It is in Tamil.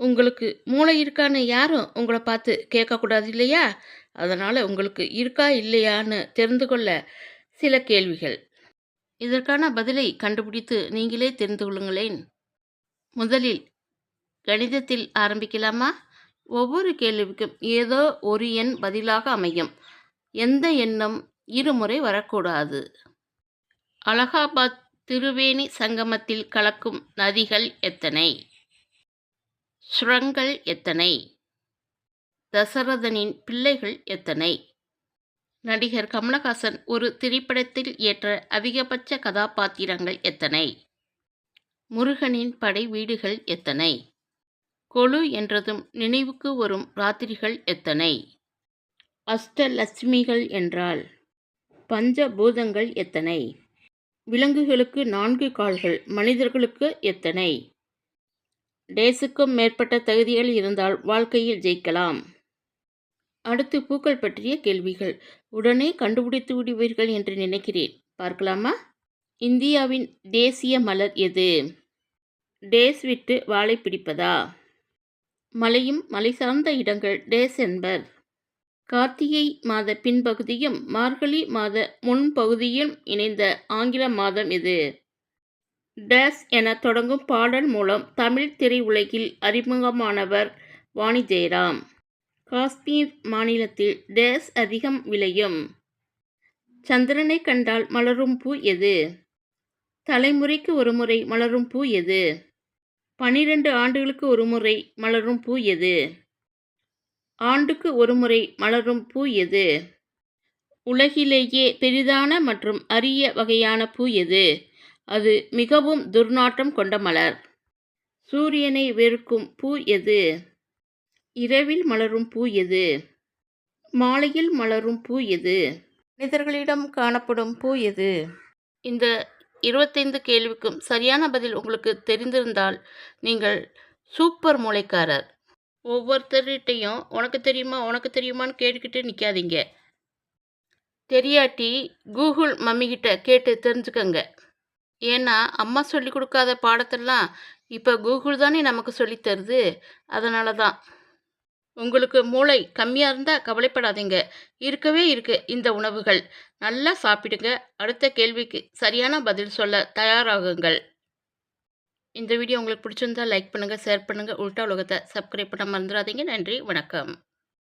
உங்களுக்கு மூளை இருக்கான்னு யாரும் உங்களை பார்த்து கேட்கக்கூடாது இல்லையா? அதனால் உங்களுக்கு இருக்கா இல்லையான்னு தெரிந்து கொள்ள சில கேள்விகள். இதற்கான பதிலை கண்டுபிடித்து நீங்களே தெரிந்து கொள்ளுங்களேன். முதலில் கணிதத்தில் ஆரம்பிக்கலாமா? ஒவ்வொரு கேள்விக்கும் ஏதோ ஒரு எண் பதிலாக அமையும். எந்த எண்ணம் இருமுறை வரக்கூடாது. அலகாபாத் திருவேணி சங்கமத்தில் கலக்கும் நதிகள் எத்தனை? சுரங்கள் எத்தனை? தசரதனின் பிள்ளைகள் எத்தனை? நடிகர் கமலஹாசன் ஒரு திரைப்படத்தில் ஏற்ற அதிகபட்ச கதாபாத்திரங்கள் எத்தனை? முருகனின் படை வீடுகள் எத்தனை? கொழு என்றதும் நினைவுக்கு வரும் ராத்திரிகள் எத்தனை? அஷ்டலட்சுமிகள் என்றால் பஞ்சபூதங்கள் எத்தனை? விலங்குகளுக்கு நான்கு கால்கள் மனிதர்களுக்கு எத்தனை? டேஸுக்கும் மேற்பட்ட தகுதிகள் இருந்தால் வாழ்க்கையில் ஜெயிக்கலாம். அடுத்து பூக்கள் பற்றிய கேள்விகள். உடனே கண்டுபிடித்து விடுவீர்கள் என்று நினைக்கிறேன். பார்க்கலாமா? இந்தியாவின் தேசிய மலர் எது? டேஸ் விட்டு வாழை பிடிப்பதா? மலையும் மலை சார்ந்த இடங்கள் டேஸ் என்பர். கார்த்திகை மாத பின்பகுதியும் மார்கழி மாத முன்பகுதியும் இணைந்த ஆங்கில மாதம் இது டேஸ் என தொடங்கும் பாடல் மூலம் தமிழ் திரையுலகில் அறிமுகமானவர் வாணி ஜெயராம். காஷ்மீர் மாநிலத்தில் டேஸ் அதிகம் விளையும். சந்திரனை கண்டால் மலரும் பூ எது? தலைமுறைக்கு ஒருமுறை மலரும் பூ எது? பனிரெண்டு ஆண்டுகளுக்கு ஒரு முறை மலரும் பூ எது? ஆண்டுக்கு ஒரு முறை மலரும் பூ எது? உலகிலேயே பெரிதான மற்றும் அரிய வகையான பூ எது? அது மிகவும் துர்நாற்றம் கொண்ட மலர். சூரியனை வெறுக்கும் பூ எது? இரவில் மலரும் பூ எது? மாலையில் மலரும் பூ எது? மனிதர்களிடம் காணப்படும் பூ எது? இந்த இருபத்தைந்து கேள்விக்கும் சரியான பதில் உங்களுக்கு தெரிந்திருந்தால் நீங்கள் சூப்பர் மூளைக்காரர். ஒவ்வொருத்தர்கிட்டையும் உனக்கு தெரியுமா? உனக்கு தெரியுமான்னு கேட்டுக்கிட்டு நிற்காதீங்க தெரியாட்டி கூகுள் மம்மிக்கிட்ட கேட்டு தெரிஞ்சுக்கங்க. ஏன்னா அம்மா சொல்லி கொடுக்காத பாடத்தெல்லாம் இப்போ கூகுள் தானே நமக்கு சொல்லித் தருது. அதனால தான். உங்களுக்கு மூளை கம்மியாக இருந்தால் கவலைப்படாதீங்க. இருக்கவே இருக்கு இந்த உணவுகள். நல்லா சாப்பிடுங்க. அடுத்த கேள்விக்கு சரியான பதில் சொல்ல தயாராகுங்கள். இந்த வீடியோ உங்களுக்கு பிடிச்சிருந்தா லைக் பண்ணுங்கள் ஷேர் பண்ணுங்கள் உல்டா உலகத்தை சப்ஸ்கிரைப் பண்ண மறந்துடாதீங்க. நன்றி. வணக்கம்.